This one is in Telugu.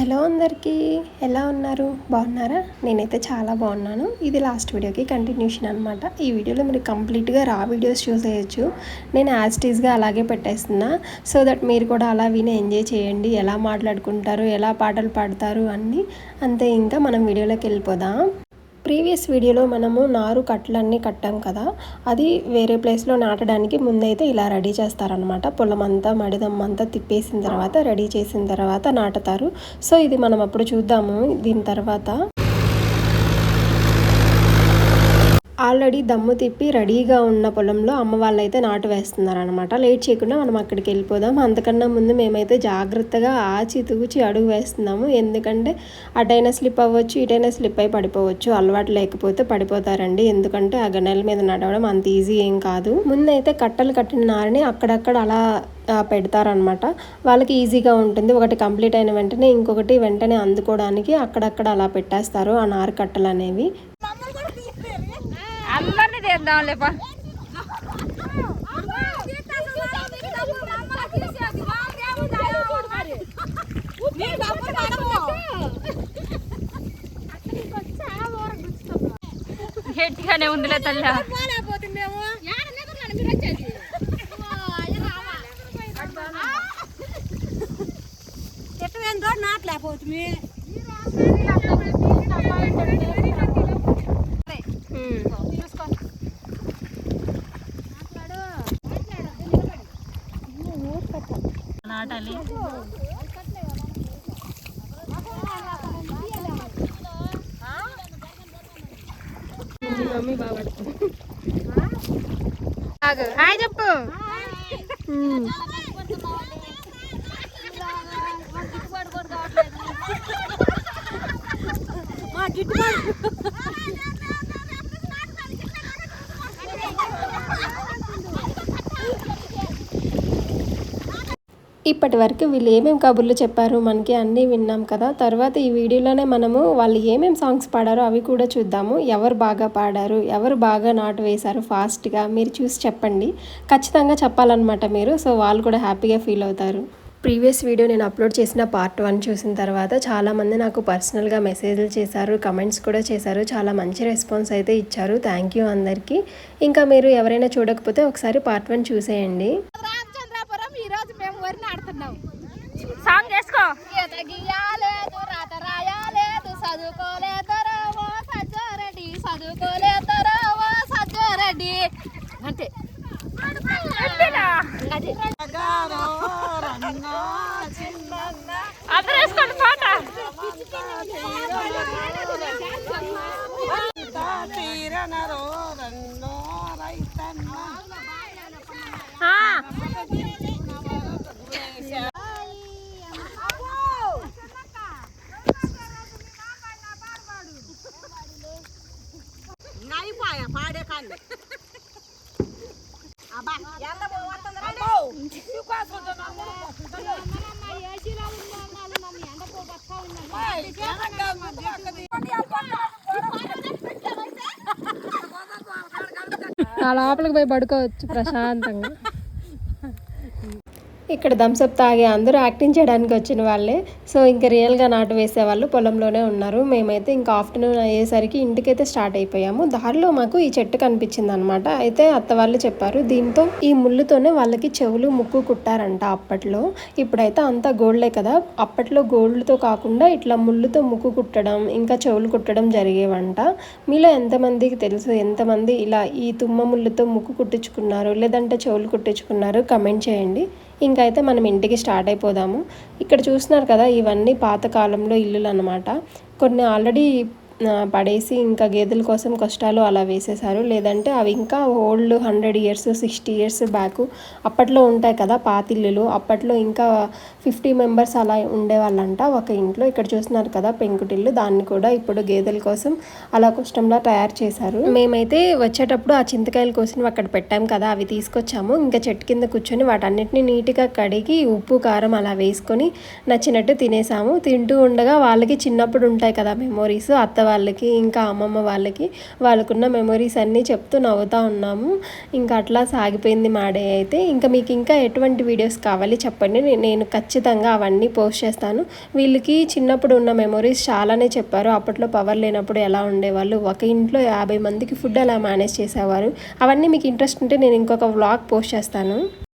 హలో అందరికీ ఎలా ఉన్నారు? బాగున్నారా? నేనైతే చాలా బాగున్నాను. ఇది లాస్ట్ వీడియోకి కంటిన్యూషన్ అనమాట ఈ వీడియోలో మీరు కంప్లీట్గా రా వీడియోస్ చూసేయచ్చు నేను యాజ్ టీజ్గా అలాగే పెట్టేస్తున్నా. సో దట్ మీరు కూడా అలా విని ఎంజాయ్ చేయండి. ఎలా మాట్లాడుకుంటారు ఎలా పాటలు పాడతారు అన్నీ. అంతే ఇంకా మనం వీడియోలోకి వెళ్ళిపోదాం. ప్రీవియస్ వీడియోలో మనము నారు కట్టలన్నీ కట్టాం కదా అది వేరే ప్లేస్లో నాటడానికి ముందైతే ఇలా రెడీ చేస్తారనమాట పొలం అంతా మడిదమ్మంతా తిప్పేసిన తర్వాత రెడీ చేసిన తర్వాత నాటుతారు. సో ఇది మనం అప్పుడు చూద్దాము. దీని తర్వాత ఆల్రెడీ దమ్ము తిప్పి రెడీగా ఉన్న పొలంలో అమ్మ వాళ్ళు అయితే నాటు వేస్తున్నారు అనమాట లేట్ చేయకుండా మనం అక్కడికి వెళ్ళిపోదాం. అంతకన్నా ముందు మేమైతే జాగ్రత్తగా ఆచి తూచి అడుగు వేస్తున్నాము. ఎందుకంటే అటైనా స్లిప్ అవ్వచ్చు ఇటైనా స్లిప్ అయి పడిపోవచ్చు. అలవాటు లేకపోతే పడిపోతారండి. ఎందుకంటే ఆ గనెల మీద నడవడం అంత ఈజీ ఏం కాదు. ముందైతే కట్టలు కట్టిన నారని అక్కడక్కడ అలా పెడతారనమాట వాళ్ళకి ఈజీగా ఉంటుంది. ఒకటి కంప్లీట్ అయిన వెంటనే ఇంకొకటి వెంటనే అందుకోవడానికి అక్కడక్కడ అలా పెట్టేస్తారు ఆ నారు కట్టలు అనేవి అందరినీ తీద్దాం లేప గట్టిగానే ఉందిలే తల్లి. నాట్లేకపోవచ్చు నాట్లేకపోతుంది నాటాలి. హాయ్ చెప్పు. మా గిట్టుబాటు ఇప్పటి వరకు వీళ్ళు ఏమేమి కబుర్లు చెప్పారు మనకి అన్నీ విన్నాం కదా. తర్వాత ఈ వీడియోలోనే మనము వాళ్ళు ఏమేమి సాంగ్స్ పాడారో అవి కూడా చూద్దాము. ఎవరు బాగా పాడారు ఎవరు బాగా నాటు వేశారు ఫాస్ట్గా మీరు చూసి చెప్పండి. ఖచ్చితంగా చెప్పాలన్నమాట మీరు. సో వాళ్ళు కూడా హ్యాపీగా ఫీల్ అవుతారు. ప్రీవియస్ వీడియో నేను అప్లోడ్ చేసిన పార్ట్ వన్ చూసిన తర్వాత చాలామంది నాకు పర్సనల్గా మెసేజ్లు చేశారు కమెంట్స్ కూడా చేశారు. చాలా మంచి రెస్పాన్స్ అయితే ఇచ్చారు. థ్యాంక్ యూ అందరికీ. ఇంకా మీరు ఎవరైనా చూడకపోతే ఒకసారి పార్ట్ వన్ చూసేయండి. నాడుతున్నాం సాంగ్ వేసుకో ఈత గీయాలేదు రాత రాయాలేదు చదువుకోలేదరావో సజ్జారెడ్డి చదువుకోలేదరావో సజ్జారెడ్డి. అంటే అందరూ వేసుకోండి పాట ఆ, అయిపోయా ఎంత ఆ లోపలికి పోయి పడుకోవచ్చు ప్రశాంతంగా. ఇక్కడ థమ్స్అప్ తాగే అందరూ యాక్టింగ్ చేయడానికి వచ్చిన వాళ్ళే. సో ఇంకా రియల్గా నాటు వేసే వాళ్ళు పొలంలోనే ఉన్నారు. మేమైతే ఇంకా ఆఫ్టర్నూన్ అయ్యేసరికి ఇంటికైతే స్టార్ట్ అయిపోయాము. దారిలో మాకు ఈ చెట్టు కనిపించింది అనమాట అయితే అత్త వాళ్ళు చెప్పారు దీంతో ఈ ముళ్ళుతోనే వాళ్ళకి చెవులు ముక్కు కుట్టారంట అప్పట్లో. ఇప్పుడైతే అంతా గోల్డే కదా. అప్పట్లో గోల్డ్తో కాకుండా ఇట్లా ముళ్ళుతో ముక్కు కుట్టడం ఇంకా చెవులు కుట్టడం జరిగేవంట. మీలో ఎంతమందికి తెలుసు? ఎంతమంది ఇలా ఈ తుమ్మ ముళ్ళుతో ముక్కు కుట్టించుకున్నారు? లేదంటే చెవులు కుట్టించుకున్నారు? కమెంట్ చేయండి. ఇంకైతే అయితే మనం ఇంటికి స్టార్ట్ అయిపోదాము. ఇక్కడ చూస్తున్నారు కదా ఇవన్నీ పాతకాలంలో ఇల్లులు అనమాట కొన్ని ఆల్రెడీ పడేసి ఇంకా గేదెల కోసం కష్టాలు అలా వేసేసారు లేదంటే అవి ఇంకా old hundred years sixty years back అప్పట్లో ఉంటాయి కదా పాతిల్లులు. అప్పట్లో ఇంకా ఫిఫ్టీ మెంబర్స్ అలా ఉండేవాళ్ళంట ఒక ఇంట్లో. ఇక్కడ చూస్తున్నారు కదా పెంకుటిల్లు. దాన్ని కూడా ఇప్పుడు గేదెల కోసం అలా కష్టంలా తయారు చేశారు. మేమైతే వచ్చేటప్పుడు ఆ చింతకాయలు కోసినవి అక్కడ పెట్టాం కదా అవి తీసుకొచ్చాము. ఇంకా చెట్టు కింద కూర్చొని వాటన్నిటిని నీట్గా కడిగి ఉప్పు కారం అలా వేసుకొని నచ్చినట్టు తినేసాము. తింటూ ఉండగా వాళ్ళకి చిన్నప్పుడు ఉంటాయి కదా మెమోరీస్ అత్త వాళ్ళకి ఇంకా అమ్మమ్మ వాళ్ళకి వాళ్ళకున్న మెమొరీస్ అన్నీ చెప్తూ నవ్వుతూ ఉన్నాము. ఇంకా అట్లా సాగిపోయింది మా డే అయితే. ఇంకా మీకు ఇంకా ఎటువంటి వీడియోస్ కావాలి చెప్పండి. నేను ఖచ్చితంగా అవన్నీ పోస్ట్ చేస్తాను. వీళ్ళకి చిన్నప్పుడు ఉన్న మెమొరీస్ చాలానే చెప్పారు. అప్పట్లో పవర్ లేనప్పుడు ఎలా ఉండేవాళ్ళు? ఒక ఇంట్లో యాభై మందికి ఫుడ్ ఎలా మేనేజ్ చేసేవారు? అవన్నీ మీకు ఇంట్రెస్ట్ ఉంటే నేను ఇంకొక వ్లాగ్ పోస్ట్ చేస్తాను.